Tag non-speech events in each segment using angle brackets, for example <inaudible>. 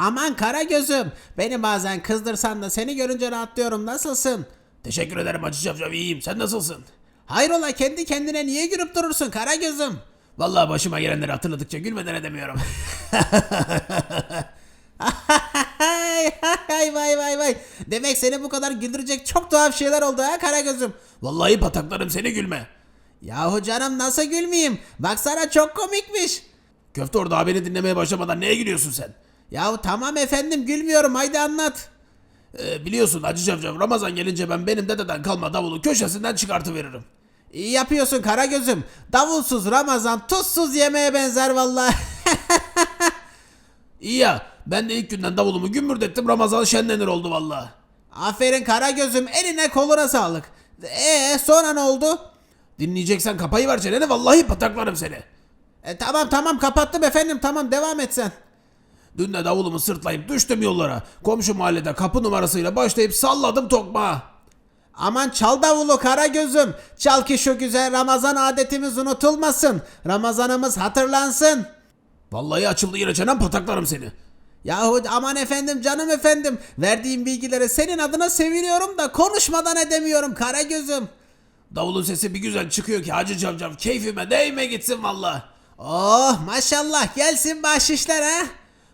Aman kara gözüm. Beni bazen kızdırsan da seni görünce rahatlıyorum. Nasılsın? Teşekkür ederim Hacı Cavcav iyiyim. Sen nasılsın? Hayrola kendi kendine niye gülüp durursun kara gözüm? Vallahi başıma gelenleri hatırladıkça gülmeden edemiyorum. Hay vay vay vay. Demek seni bu kadar güldürecek çok tuhaf şeyler oldu ha kara gözüm. Vallahi pataklarım seni gülme. Yahu canım nasıl gülmeyeyim? Baksana çok komikmiş. Köfte orada beni dinlemeye başlamadan neye gülüyorsun sen? Yahu tamam efendim gülmüyorum haydi anlat. Ee, biliyorsun Hacı Cavcav Ramazan gelince ben benim dededen kalma davulu köşesinden çıkartıveririm. İyi yapıyorsun kara gözüm. Davulsuz Ramazan tuzsuz yemeğe benzer vallahi. <laughs> İyi ya ben de ilk günden davulumu gümbürdettim Ramazan şenlenir oldu vallahi. Aferin kara gözüm eline koluna sağlık. Ee sonra ne oldu? Dinleyeceksen kapayı ver çeneni vallahi pataklarım seni. E, tamam tamam kapattım efendim tamam devam et sen. Dün de davulumu sırtlayıp düştüm yollara. Komşu mahallede kapı numarasıyla başlayıp salladım tokmağı. Aman çal davulu kara gözüm. Çal ki şu güzel Ramazan adetimiz unutulmasın. Ramazanımız hatırlansın. Vallahi açıldı yine çenem pataklarım seni. Yahu aman efendim canım efendim. Verdiğim bilgilere senin adına seviniyorum da konuşmadan edemiyorum kara gözüm. Davulun sesi bir güzel çıkıyor ki Hacı Cavcav keyfime değme gitsin valla. Oh maşallah gelsin bahşişler ha.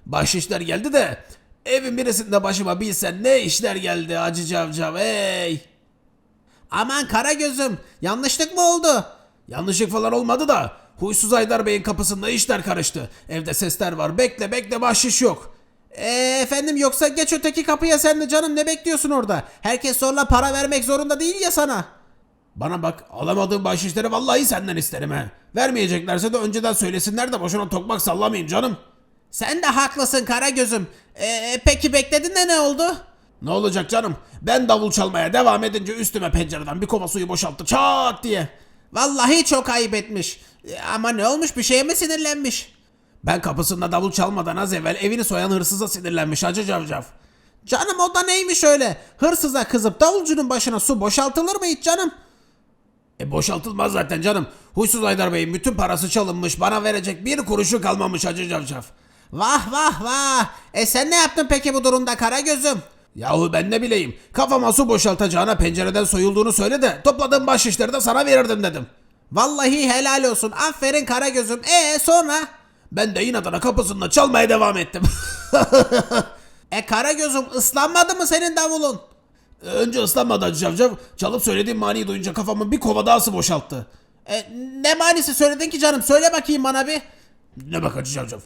Bahşişler geldi de evin birisinde başıma bilsen ne işler geldi Hacı Cavcav ey. Aman kara gözüm yanlışlık mı oldu? Yanlışlık falan olmadı da huysuz Aydar Bey'in kapısında işler karıştı. Evde sesler var bekle bekle bahşiş yok. Ee, efendim yoksa geç öteki kapıya sen de canım ne bekliyorsun orada? Herkes zorla para vermek zorunda değil ya sana. Bana bak alamadığım bahşişleri vallahi senden isterim he. Vermeyeceklerse de önceden söylesinler de boşuna tokmak sallamayayım canım. Sen de haklısın kara gözüm. Ee, peki bekledin de ne oldu? Ne olacak canım? Ben davul çalmaya devam edince üstüme pencereden bir kova suyu boşalttı çat diye. Vallahi çok ayıp etmiş. Ee, Ama ne olmuş bir şeye mi sinirlenmiş? Ben kapısında davul çalmadan az evvel evini soyan hırsıza sinirlenmiş Hacı Cavcav. Canım o da neymiş öyle? Hırsıza kızıp davulcunun başına su boşaltılır mı hiç canım? E boşaltılmaz zaten canım. Huysuz Aydar Bey'in bütün parası çalınmış bana verecek bir kuruşu kalmamış Hacı Cavcav. Vah vah vah. E sen ne yaptın peki bu durumda kara gözüm? Yahu ben ne bileyim kafama su boşaltacağına pencereden soyulduğunu söyle de topladığım bahşişleri de sana verirdim dedim. Vallahi helal olsun. Aferin kara gözüm. E sonra? Ben de inadına kapısında çalmaya devam ettim. <laughs> E kara gözüm ıslanmadı mı senin davulun? Önce ıslanmadı Hacı Cavcav. Çalıp söylediğim maniyi duyunca kafamı bir kova daha su boşalttı. E, ne manisi söyledin ki canım? Söyle bakayım bana bir. Ne bak Hacı Cavcav.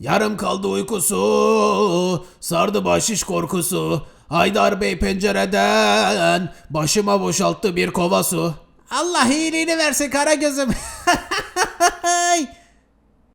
Yarım kaldı uykusu, sardı bahşiş korkusu. Haydar Bey pencereden başıma boşalttı bir kova su. Allah iyiliğini versin kara gözüm. <laughs>